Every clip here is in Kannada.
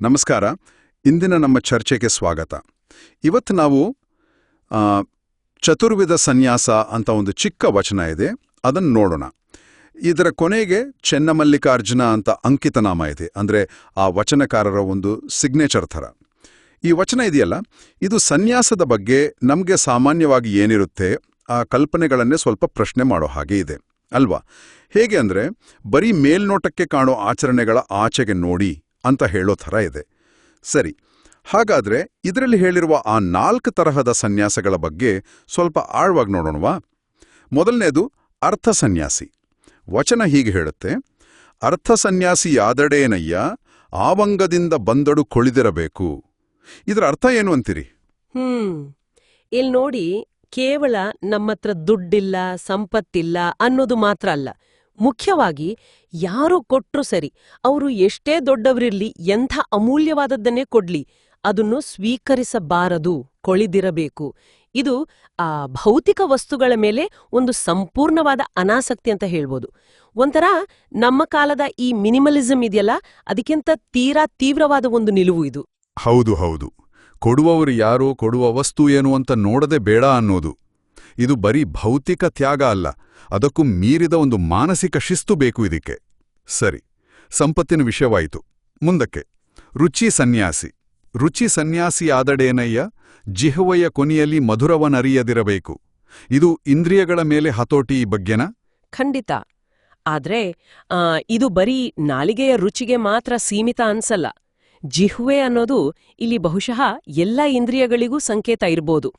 ನಮಸ್ಕಾರ. ಇಂದಿನ ನಮ್ಮ ಚರ್ಚೆಗೆ ಸ್ವಾಗತ. ಇವತ್ತು ನಾವು ಚತುರ್ವಿಧ ಸನ್ಯಾಸ ಅಂತ ಒಂದು ಚಿಕ್ಕ ವಚನ ಇದೆ. ಅದನ್ನು ನೋಡೋಣ. ಇದರ ಕೊನೆಗೆ ಚೆನ್ನಮಲ್ಲಿಕಾರ್ಜುನ ಅಂತ ಅಂಕಿತನಾಮ ಇದೆ. ಅಂದ್ರೆ ಆ ವಚನಕಾರರ ಒಂದು ಸಿಗ್ನೇಚರ್ ಥರ. ಈ ವಚನ ಇದೆಯಲ್ಲ, ಇದು ಸನ್ಯಾಸದ ಬಗ್ಗೆ ನಮಗೆ ಸಾಮಾನ್ಯವಾಗಿ ಏನಿರುತ್ತೆ, ಆ ಕಲ್ಪನೆಗಳನ್ನೇ ಸ್ವಲ್ಪ ಪ್ರಶ್ನೆ ಮಾಡೋ ಹಾಗೆ ಇದೆ. ಅಲ್ವಾ? ಹೇಗೆ ಅಂದ್ರೆ, ಬರೀ ಮೇಲ್ನೋಟಕ್ಕೆ ಕಾಣೋ ಆಚರಣೆಗಳ ಆಚೆಗೆ ನೋಡಿ ಅಂತ ಹೇಳೋ ಥರ ಇದೆ. ಸರಿ, ಹಾಗಾದ್ರೆ ಇದರಲ್ಲಿ ಹೇಳಿರುವ ಆ ನಾಲ್ಕು ತರಹದ ಸನ್ಯಾಸಗಳ ಬಗ್ಗೆ ಸ್ವಲ್ಪ ಆಳವಾಗಿ ನೋಡೋಣವಾ? ಮೊದಲನೇದು ಅರ್ಥ ಸನ್ಯಾಸಿ. ವಚನ ಹೀಗೆ ಹೇಳುತ್ತೆ, ಅರ್ಥ ಸನ್ಯಾಸಿಯಾದಡೇನಯ್ಯ ಆವಂಗದಿಂದ ಬಂದಡು ಕೊಳಿದಿರಬೇಕು. ಇದರ ಅರ್ಥ ಏನು ಅಂತೀರಿ? ಹ್ಮ್ ಇಲ್ಲಿ ನೋಡಿ ಕೇವಲ ನಮ್ಮತ್ರ ದುಡ್ಡಿಲ್ಲ, ಸಂಪತ್ತಿಲ್ಲ ಅನ್ನೋದು ಮಾತ್ರ ಅಲ್ಲ. ಮುಖ್ಯವಾಗಿ ಯಾರು ಕೊಟ್ರು ಸರಿ, ಅವರು ಎಷ್ಟೇ ದೊಡ್ಡವರಿರಲಿ, ಎಂಥ ಅಮೂಲ್ಯವಾದದ್ದನ್ನೇ ಕೊಡ್ಲಿ, ಅದನ್ನು ಸ್ವೀಕರಿಸಬಾರದು, ಕೊಳಿದಿರಬೇಕು. ಇದು, ಆ, ಭೌತಿಕ ವಸ್ತುಗಳ ಮೇಲೆ ಒಂದು ಸಂಪೂರ್ಣವಾದ ಅನಾಸಕ್ತಿ ಅಂತ ಹೇಳ್ಬೋದು. ಒಂಥರ ನಮ್ಮ ಕಾಲದ ಈ ಮಿನಿಮಲಿಸಂ ಇದೆಯಲ್ಲ, ಅದಕ್ಕಿಂತ ತೀರಾ ತೀವ್ರವಾದ ಒಂದು ನಿಲುವು ಇದು. ಹೌದು ಹೌದು. ಕೊಡುವವರು ಯಾರು, ಕೊಡುವ ವಸ್ತು ಏನು ಅಂತ ನೋಡದೆ ಬೇಡ ಅನ್ನೋದು. ಇದು ಬರೀ ಭೌತಿಕ ತ್ಯಾಗ ಅಲ್ಲ, ಅದಕ್ಕೂ ಮೀರಿದ ಒಂದು ಮಾನಸಿಕ ಶಿಸ್ತು ಬೇಕು ಇದಕ್ಕೆ. ಸರಿ, ಸಂಪತ್ತಿನ ವಿಷಯವಾಯಿತು. ಮುಂದಕ್ಕೆ, ರುಚಿ ಸನ್ಯಾಸಿ. ರುಚಿ ಸನ್ಯಾಸಿ ಆದಡೇನಯ್ಯ, ಜಿಹ್ವೆಯ ಕೊನೆಯಲ್ಲಿ ಮಧುರವನರಿಯದಿರಬೇಕು. ಇದು ಇಂದ್ರಿಯಗಳ ಮೇಲೆ ಹತೋಟಿ ಈ ಬಗ್ಗೆನಾ? ಖಂಡಿತ. ಆದ್ರೆ ಇದು ಬರೀ ನಾಲಿಗೆಯ ರುಚಿಗೆ ಮಾತ್ರ ಸೀಮಿತ ಅನ್ಸಲ್ಲ. ಜಿಹ್ವೆ ಅನ್ನೋದು ಇಲ್ಲಿ ಬಹುಶಃ ಎಲ್ಲ ಇಂದ್ರಿಯಗಳಿಗೂ ಸಂಕೇತ ಇರ್ಬೋದು.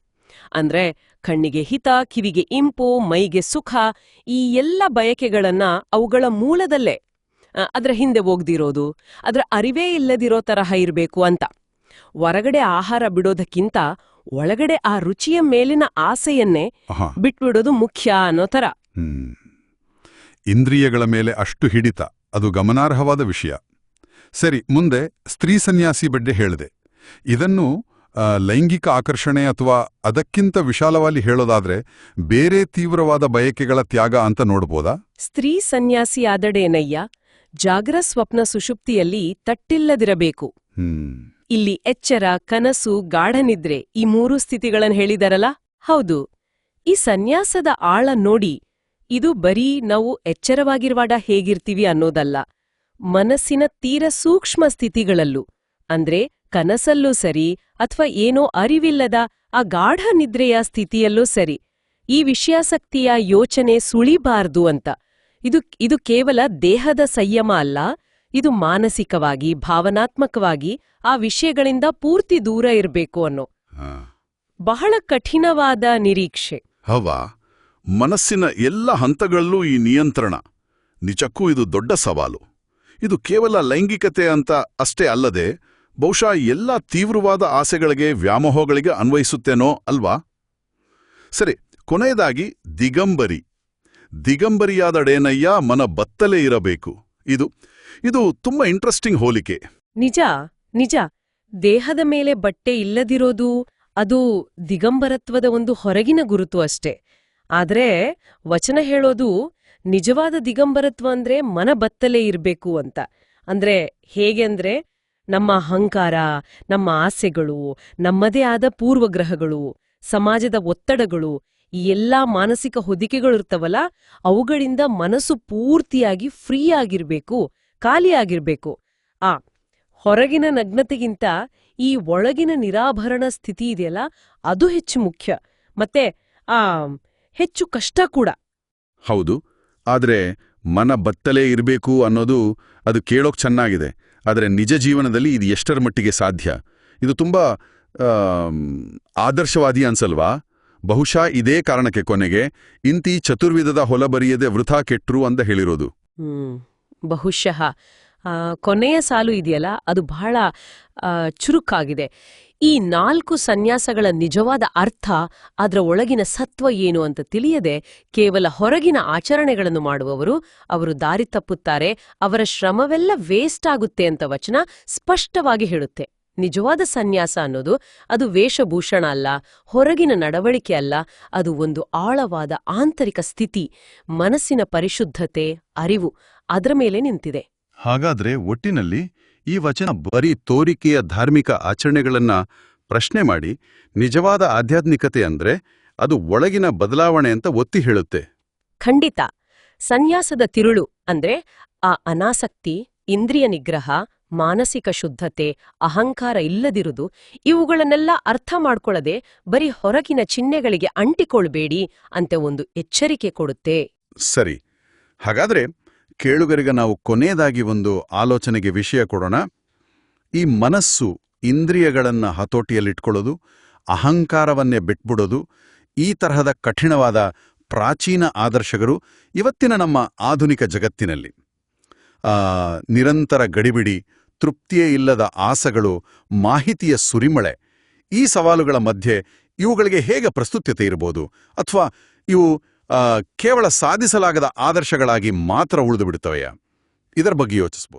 ಅಂದ್ರೆ ಕಣ್ಣಿಗೆ ಹಿತ ಕಿವಿಗೆ ಇಂಪು ಮೈಗೆ ಸುಖ ಈ ಎಲ್ಲ ಬಯಕೆಗಳನ್ನ ಅವುಗಳ ಮೂಲದಲ್ಲೇ ಅದರ ಹಿಂದೆ ಹೋಗ್ದಿರೋದು ಅದರ ಅರಿವೇ ಇಲ್ಲದಿರೋ ತರಹ ಇರಬೇಕು ಅಂತ. ಹೊರಗಡೆ ಆಹಾರ ಬಿಡೋದಕ್ಕಿಂತ ಒಳಗಡೆ ಆ ರುಚಿಯ ಮೇಲಿನ ಆಸೆಯನ್ನೇ ಬಿಟ್ಬಿಡೋದು ಮುಖ್ಯ ಅನ್ನೋ ತರ. ಇಂದ್ರಿಯಗಳ ಮೇಲೆ ಅಷ್ಟು ಹಿಡಿತ ಅದು ಗಮನಾರ್ಹವಾದ ವಿಷಯ. ಸರಿ ಮುಂದೆ ಸ್ತ್ರೀ ಸನ್ಯಾಸಿ ಬಡ್ಡೆ ಹೇಳಿದೆ. ಇದನ್ನು ಲೈಂಗಿಕ ಆಕರ್ಷಣೆ ಅಥವಾ ಅದಕ್ಕಿಂತ ವಿಶಾಲವಾಗಿ ಹೇಳೋದಾದ್ರೆ ಬೇರೆ ತೀವ್ರವಾದ ಬಯಕೆಗಳ ತ್ಯಾಗ ಅಂತ ನೋಡ್ಬೋದಾ? ಸ್ತ್ರೀ ಸನ್ಯಾಸಿಯಾದಡೇನಯ್ಯ ಜಾಗ್ರ ಸ್ವಪ್ನ ಸುಷುಪ್ತಿಯಲ್ಲಿ ತಟ್ಟಿಲ್ಲದಿರಬೇಕು. ಇಲ್ಲಿ ಎಚ್ಚರ ಕನಸು ಗಾಢನಿದ್ರೆ ಈ ಮೂರು ಸ್ಥಿತಿಗಳನ್ನು ಹೇಳಿದರಲ್ಲ? ಹೌದು. ಈ ಸನ್ಯಾಸದ ಆಳ ನೋಡಿ ಇದು ಬರೀ ನಾವು ಎಚ್ಚರವಾಗಿರುವಾಡ ಹೇಗಿರ್ತೀವಿ ಅನ್ನೋದಲ್ಲ. ಮನಸ್ಸಿನ ತೀರ ಸೂಕ್ಷ್ಮ ಸ್ಥಿತಿಗಳಲ್ಲೂ. ಅಂದ್ರೆ ಕನಸಲ್ಲೂ ಸರಿ ಅಥವಾ ಏನೋ ಅರಿವಿಲ್ಲದ ಆ ಗಾಢ ನಿದ್ರೆಯ ಸ್ಥಿತಿಯಲ್ಲೂ ಸರಿ. ಈ ವಿಷಯಾಸಕ್ತಿಯ ಯೋಚನೆ ಸುಳಿಬಾರ್ದು ಅಂತ. ಇದು ಇದು ಕೇವಲ ದೇಹದ ಸಂಯಮ ಅಲ್ಲ ಇದು ಮಾನಸಿಕವಾಗಿ ಭಾವನಾತ್ಮಕವಾಗಿ ಆ ವಿಷಯಗಳಿಂದ ಪೂರ್ತಿ ದೂರ ಇರಬೇಕು ಅನ್ನೋ. ಬಹಳ ಕಠಿಣವಾದ ನಿರೀಕ್ಷೆ. ಹವಾ. ಮನಸ್ಸಿನ ಎಲ್ಲ ಹಂತಗಳಲ್ಲೂ ಈ ನಿಯಂತ್ರಣ. ನಿಜಕ್ಕೂ ಇದು ದೊಡ್ಡ ಸವಾಲು. ಇದು ಕೇವಲ ಲೈಂಗಿಕತೆ ಅಂತ ಅಷ್ಟೇ ಅಲ್ಲದೆ ಬಹುಶಃ ಎಲ್ಲ ತೀವ್ರವಾದ ಆಸೆಗಳಿಗೆ ವ್ಯಾಮೋಹಗಳಿಗೆ ಅನ್ವಯಿಸುತ್ತೇನೋ ಅಲ್ವಾ? ಸರಿ, ಕೊನೆಯದಾಗಿ ದಿಗಂಬರಿ. ದಿಗಂಬರಿಯಾದಡೇನಯ್ಯ ಮನ ಬತ್ತಲೇ ಇರಬೇಕು. ಇದು ಇದು ತುಂಬಾ ಇಂಟ್ರೆಸ್ಟಿಂಗ್ ಹೋಲಿಕೆ. ನಿಜ ನಿಜ. ದೇಹದ ಮೇಲೆ ಬಟ್ಟೆ ಇಲ್ಲದಿರೋದು ಅದು ದಿಗಂಬರತ್ವದ ಒಂದು ಹೊರಗಿನ ಗುರುತು ಅಷ್ಟೇ. ಆದ್ರೆ ವಚನ ಹೇಳೋದು ನಿಜವಾದ ದಿಗಂಬರತ್ವ ಅಂದ್ರೆ ಮನ ಬತ್ತಲೇ ಇರಬೇಕು ಅಂತ. ಅಂದ್ರೆ ಹೇಗೆ ಅಂದ್ರೆ ನಮ್ಮ ಅಹಂಕಾರ, ನಮ್ಮ ಆಸೆಗಳು, ನಮ್ಮದೇ ಆದ ಪೂರ್ವಗ್ರಹಗಳು, ಸಮಾಜದ ಒತ್ತಡಗಳು, ಈ ಎಲ್ಲಾ ಮಾನಸಿಕ ಹೊದಿಕೆಗಳಿರ್ತವಲ್ಲ, ಅವುಗಳಿಂದ ಮನಸ್ಸು ಪೂರ್ತಿಯಾಗಿ ಫ್ರೀ ಆಗಿರ್ಬೇಕು ಖಾಲಿಯಾಗಿರ್ಬೇಕು ಆ, ಹೊರಗಿನ ನಗ್ನತೆಗಿಂತ ಈ ಒಳಗಿನ ನಿರಾಭರಣ ಸ್ಥಿತಿ ಇದೆಯಲ್ಲ, ಅದು ಹೆಚ್ಚು ಮುಖ್ಯ. ಮತ್ತೆ, ಆ, ಹೆಚ್ಚು ಕಷ್ಟ ಕೂಡ. ಹೌದು, ಆದ್ರೆ ಮನ ಬತ್ತಲೇ ಇರಬೇಕು ಅನ್ನೋದು ಅದು ಕೇಳೋಕ್ ಚೆನ್ನಾಗಿದೆ. ಆದರೆ ನಿಜ ಜೀವನದಲ್ಲಿ ಇದು ಎಷ್ಟರ ಮಟ್ಟಿಗೆ ಸಾಧ್ಯ? ಇದು ತುಂಬ ಆದರ್ಶವಾದಿ ಅನ್ಸಲ್ವಾ? ಬಹುಶಃ ಇದೇ ಕಾರಣಕ್ಕೆ ಕೊನೆಗೆ ಇಂತಿ ಚತುರ್ವಿಧದ ಹೊಲಬರಿಯದೆ ವೃಥಾ ಕೆಟ್ಟರು ಅಂತ ಹೇಳಿರೋದು. ಬಹುಶಃ. ಕೊನೆಯ ಸಾಲು ಇದೆಯಲ್ಲ, ಅದು ಬಹಳ ಚುರುಕಾಗಿದೆ. ಈ ನಾಲ್ಕು ಸನ್ಯಾಸಗಳ ನಿಜವಾದ ಅರ್ಥ ಅದರ ಒಳಗಿನ ಸತ್ವ ಏನು ಅಂತ ತಿಳಿಯದೆ ಕೇವಲ ಹೊರಗಿನ ಆಚರಣೆಗಳನ್ನು ಮಾಡುವವರು ಅವರು ದಾರಿ ತಪ್ಪುತ್ತಾರೆ, ಅವರ ಶ್ರಮವೆಲ್ಲ ವೇಸ್ಟ್ ಆಗುತ್ತೆ ಅಂತ ವಚನ ಸ್ಪಷ್ಟವಾಗಿ ಹೇಳುತ್ತೆ. ನಿಜವಾದ ಸನ್ಯಾಸ ಅನ್ನೋದು ಅದು ವೇಷಭೂಷಣ ಅಲ್ಲ, ಹೊರಗಿನ ನಡವಳಿಕೆ ಅಲ್ಲ, ಅದು ಒಂದು ಆಳವಾದ ಆಂತರಿಕ ಸ್ಥಿತಿ, ಮನಸ್ಸಿನ ಪರಿಶುದ್ಧತೆ, ಅರಿವು ಅದರ ಮೇಲೆ ನಿಂತಿದೆ. ಹಾಗಾದ್ರೆ ಒಟ್ಟಿನಲ್ಲಿ ಈ ವಚನ ಬರೀ ತೋರಿಕೆಯ ಧಾರ್ಮಿಕ ಆಚರಣೆಗಳನ್ನು ಪ್ರಶ್ನೆ ಮಾಡಿ ನಿಜವಾದ ಆಧ್ಯಾತ್ಮಿಕತೆ ಅಂದ್ರೆ ಅದು ಒಳಗಿನ ಬದಲಾವಣೆ ಅಂತ ಒತ್ತಿ ಹೇಳುತ್ತೆ. ಖಂಡಿತ. ಸನ್ಯಾಸದ ತಿರುಳು ಅಂದ್ರೆ ಆ ಅನಾಸಕ್ತಿ ಇಂದ್ರಿಯ ನಿಗ್ರಹ ಮಾನಸಿಕ ಶುದ್ಧತೆ ಅಹಂಕಾರ ಇಲ್ಲದಿರುವುದು ಇವುಗಳನ್ನೆಲ್ಲ ಅರ್ಥ ಮಾಡಿಕೊಳ್ಳದೆ ಬರೀ ಹೊರಗಿನ ಚಿಹ್ನೆಗಳಿಗೆ ಅಂಟಿಕೊಳ್ಬೇಡಿ ಅಂತ ಒಂದು ಎಚ್ಚರಿಕೆ ಕೊಡುತ್ತೆ. ಸರಿ. ಹಾಗಾದ್ರೆ ಕೇಳುಗರಿಗೆ ನಾವು ಕೊನೆಯದಾಗಿ ಒಂದು ಆಲೋಚನೆಗೆ ವಿಷಯ ಕೊಡೋಣ. ಈ ಮನಸ್ಸು ಇಂದ್ರಿಯಗಳನ್ನು ಹತೋಟಿಯಲ್ಲಿಟ್ಕೊಳ್ಳೋದು, ಅಹಂಕಾರವನ್ನೇ ಬಿಟ್ಬಿಡೋದು, ಈ ತರಹದ ಕಠಿಣವಾದ ಪ್ರಾಚೀನ ಆದರ್ಶಗಳು ಇವತ್ತಿನ ನಮ್ಮ ಆಧುನಿಕ ಜಗತ್ತಿನಲ್ಲಿ. ನಿರಂತರ ಗಡಿಬಿಡಿ, ತೃಪ್ತಿಯೇ ಇಲ್ಲದ ಆಸಗಳು, ಮಾಹಿತಿಯ ಸುರಿಮಳೆ, ಈ ಸವಾಲುಗಳ ಮಧ್ಯೆ ಇವುಗಳಿಗೆ ಹೇಗೆ ಪ್ರಸ್ತುತತೆ ಇರಬಹುದು ಅಥವಾ ಇವು ಕೇವಲ ಸಾಧಿಸಲಾಗದ ಆದರ್ಶಗಳಾಗಿ ಮಾತ್ರ ಉಳಿದು ಬಿಡುತ್ತವೆಯಾ? ಇದರ ಬಗ್ಗೆ ಯೋಚಿಸಬಹುದು